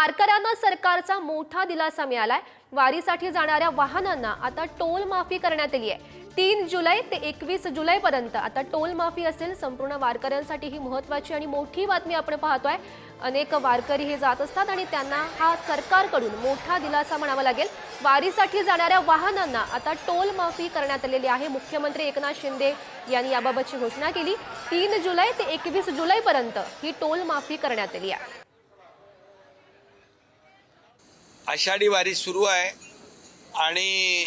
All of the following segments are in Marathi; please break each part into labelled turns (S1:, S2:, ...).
S1: वारकऱ्यांना सरकारचा मोठा दिलासा मिळालाय. वारीसाठी जाणाऱ्या वाहनांना आता टोल माफी करण्यात आली आहे. तीन जुलै ते एकवीस जुलैपर्यंत आता टोल माफी असेल संपूर्ण वारकऱ्यांसाठी ही महत्वाची आणि मोठी बातमी आपण पाहतोय. अनेक वारकरी हे जात असतात आणि त्यांना हा सरकारकडून मोठा दिलासा म्हणावा लागेल. वारीसाठी जाणाऱ्या वाहनांना आता टोल माफी करण्यात आलेली आहे. मुख्यमंत्री एकनाथ शिंदे यांनी याबाबतची घोषणा केली. तीन जुलै ते एकवीस जुलैपर्यंत ही टोल माफी करण्यात आली आहे.
S2: आषाढी वारी सुरू आहे. आणि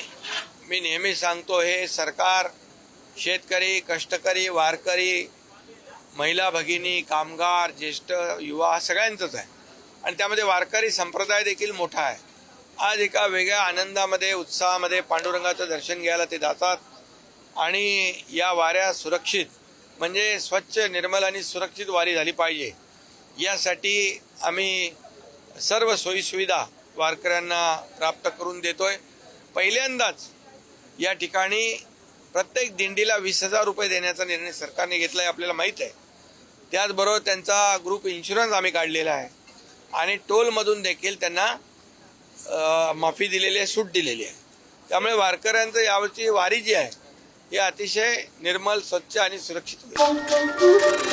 S2: मी नेहमी सांगतो हे सरकार शेतकरी कष्टकरी वारकरी महिला भगिनी कामगार ज्येष्ठ युवा सगळ्यांचंच आहे. आणि त्यामध्ये वारकरी संप्रदाय देखील मोठा आहे. आज एका वेगळ्या आनंदामध्ये उत्साहामध्ये पांडुरंगाचं दर्शन घ्यायला ते जातात. आणि या वाऱ्या सुरक्षित म्हणजे स्वच्छ निर्मल आणि सुरक्षित वारी झाली पाहिजे. यासाठी आम्ही सर्व सोयीसुविधा वारकऱ्यांना प्राप्त करून देतोय. पहिल्यांदाच या ठिकाणी प्रत्येक दिंडीला वीस हजार रुपये देण्याचा निर्णय सरकारने घेतला आहे आपल्याला माहीत आहे. त्याचबरोबर त्यांचा ग्रुप इन्शुरन्स आम्ही काढलेला आहे. आणि टोलमधून देखील त्यांना माफी दिलेली आहे सूट दिलेली आहे. त्यामुळे वारकऱ्यांचं यावरची वारी जी आहे ही अतिशय निर्मल स्वच्छ आणि सुरक्षित होईल.